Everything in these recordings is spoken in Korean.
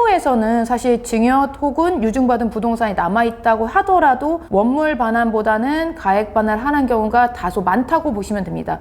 실무에서는 사실 증여 혹은 유증받은 부동산이 남아있다고 하더라도 원물 반환보다는 가액 반환하는 경우가 다소 많다고 보시면 됩니다.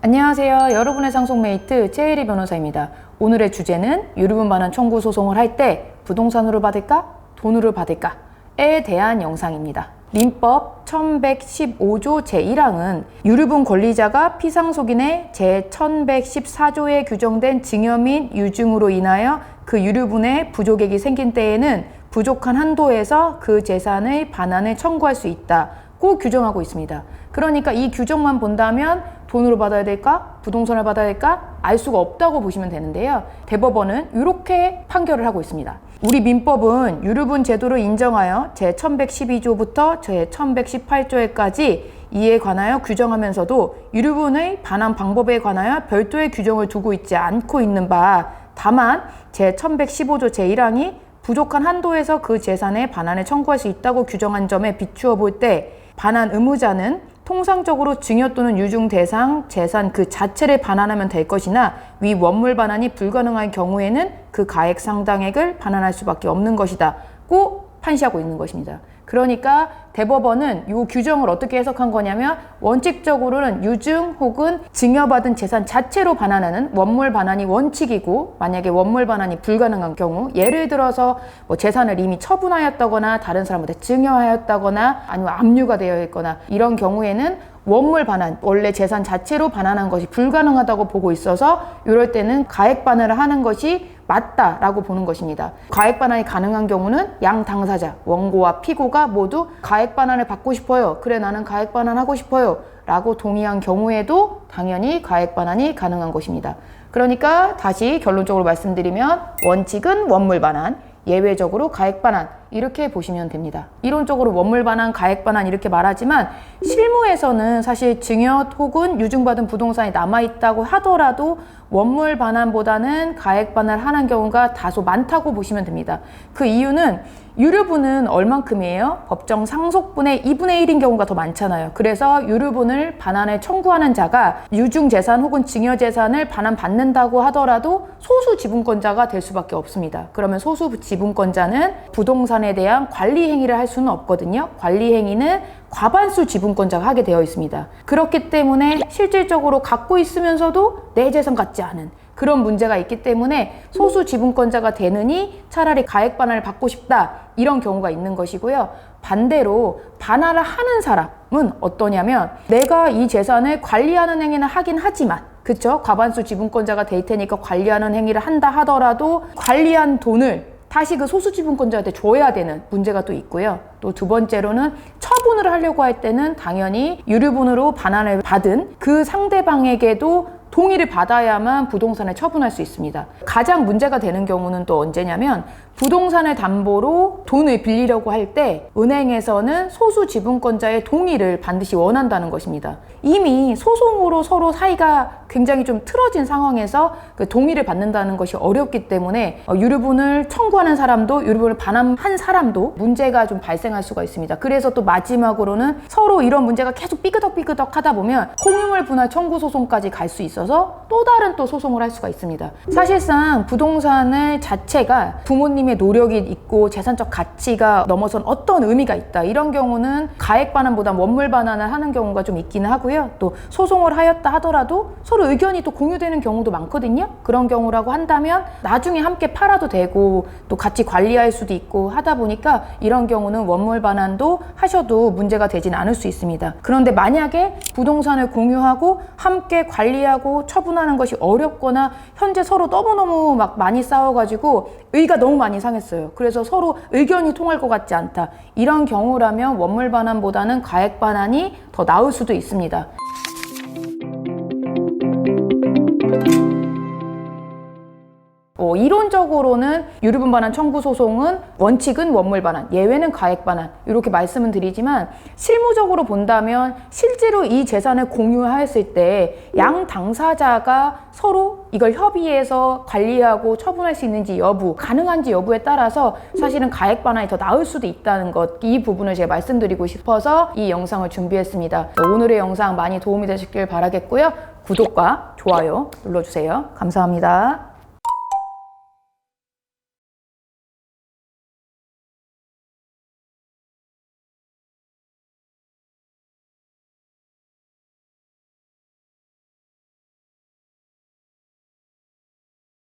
안녕하세요. 여러분의 상속메이트 최혜리 변호사입니다. 오늘의 주제는 유류분 반환 청구 소송을 할 때 부동산으로 받을까? 돈으로 받을까?에 대한 영상입니다. 민법 1115조 제1항은 유류분 권리자가 피상속인의 제1114조에 규정된 증여 및 유증으로 인하여 그 유류분의 부족액이 생긴 때에는 부족한 한도에서 그 재산의 반환을 청구할 수 있다 고 규정하고 있습니다. 그러니까 이 규정만 본다면 돈으로 받아야 될까? 부동산을 받아야 될까? 알 수가 없다고 보시면 되는데요. 대법원은 이렇게 판결을 하고 있습니다. 우리 민법은 유류분 제도를 인정하여 제1112조부터 제1118조에까지 이에 관하여 규정하면서도 유류분의 반환 방법에 관하여 별도의 규정을 두고 있지 않고 있는 바 다만 제1115조 제1항이 부족한 한도에서 그 재산의 반환을 청구할 수 있다고 규정한 점에 비추어 볼때 반환 의무자는 통상적으로 증여 또는 유증 대상 재산 그 자체를 반환하면 될 것이나 위 원물 반환이 불가능한 경우에는 그 가액 상당액을 반환할 수밖에 없는 것이다고 판시하고 있는 것입니다. 그러니까 대법원은 이 규정을 어떻게 해석한 거냐면 원칙적으로는 유증 혹은 증여받은 재산 자체로 반환하는 원물 반환이 원칙이고 만약에 원물 반환이 불가능한 경우 예를 들어서 뭐 재산을 이미 처분하였다거나 다른 사람한테 증여하였다거나 아니면 압류가 되어 있거나 이런 경우에는 원물 반환, 원래 재산 자체로 반환한 것이 불가능하다고 보고 있어서 이럴 때는 가액 반환을 하는 것이 맞다라고 보는 것입니다. 가액 반환이 가능한 경우는 양 당사자, 원고와 피고가 모두 가액 반환을 받고 싶어요. 그래 나는 가액 반환하고 싶어요. 라고 동의한 경우에도 당연히 가액 반환이 가능한 것입니다. 그러니까 다시 결론적으로 말씀드리면 원칙은 원물 반환, 예외적으로 가액 반환 이렇게 보시면 됩니다. 이론적으로 원물 반환, 가액 반환 이렇게 말하지만 실무에서는 사실 증여 혹은 유증받은 부동산이 남아 있다고 하더라도 원물 반환보다는 가액 반환을 하는 경우가 다소 많다고 보시면 됩니다. 그 이유는 유류분은 얼만큼이에요? 법정 상속분의 2분의 1인 경우가 더 많잖아요. 그래서 유류분을 반환을 청구하는 자가 유증 재산 혹은 증여 재산을 반환 받는다고 하더라도 소수 지분권자가 될 수밖에 없습니다. 그러면 소수 지분권자는 부동산 에 대한 관리 행위를 할 수는 없거든요. 관리 행위는 과반수 지분권자가 하게 되어 있습니다. 그렇기 때문에 실질적으로 갖고 있으면서도 내 재산 같지 않은 그런 문제가 있기 때문에 소수 지분권자가 되느니 차라리 가액 반환을 받고 싶다 이런 경우가 있는 것이고요. 반대로 반환을 하는 사람은 어떠냐면 내가 이 재산을 관리하는 행위는 하긴 하지만 그쵸? 과반수 지분권자가 될 테니까 관리하는 행위를 한다 하더라도 관리한 돈을 다시 그 소수 지분권자한테 줘야 되는 문제가 또 있고요. 또 두 번째로는 처분을 하려고 할 때는 당연히 유류분으로 반환을 받은 그 상대방에게도 동의를 받아야만 부동산을 처분할 수 있습니다. 가장 문제가 되는 경우는 또 언제냐면 부동산을 담보로 돈을 빌리려고 할 때 은행에서는 소수 지분권자의 동의를 반드시 원한다는 것입니다. 이미 소송으로 서로 사이가 굉장히 좀 틀어진 상황에서 그 동의를 받는다는 것이 어렵기 때문에 어, 유류분을 청구하는 사람도 유류분을 반환한 사람도 문제가 좀 발생할 수가 있습니다. 그래서 또 마지막으로는 서로 이런 문제가 계속 삐끄덕삐끄덕 하다 보면 공유물 분할 청구 소송까지 갈 수 있어서 또 다른 또 소송을 할 수가 있습니다. 사실상 부동산을 자체가 부모님의 노력이 있고 재산적 가치가 넘어선 어떤 의미가 있다. 이런 경우는 가액 반환보다 원물 반환을 하는 경우가 좀 있기는 하고요. 또 소송을 하였다 하더라도 서로 의견이 또 공유되는 경우도 많거든요. 그런 경우라고 한다면 나중에 함께 팔아도 되고 또 같이 관리할 수도 있고 하다 보니까 이런 경우는 원물 반환도 하셔도 문제가 되진 않을 수 있습니다. 그런데 만약에 부동산을 공유하고 함께 관리하고 처분하는 것이 어렵거나 현재 서로 너무너무 막 많이 싸워가지고 의가 너무 많이 상했어요. 그래서 서로 의견이 통할 것 같지 않다. 이런 경우라면 원물 반환보다는 가액 반환이 더 나을 수도 있습니다. 어, 이론적으로는 유류분 반환 청구 소송은 원칙은 원물 반환, 예외는 가액 반환 이렇게 말씀은 드리지만 실무적으로 본다면 실제로 이 재산을 공유하였을 때 양 당사자가 서로 이걸 협의해서 관리하고 처분할 수 있는지 여부, 가능한지 여부에 따라서 사실은 가액 반환이 더 나을 수도 있다는 것, 이 부분을 제가 말씀드리고 싶어서 이 영상을 준비했습니다. 오늘의 영상 많이 도움이 되셨길 바라겠고요. 구독과 좋아요 눌러주세요. 감사합니다.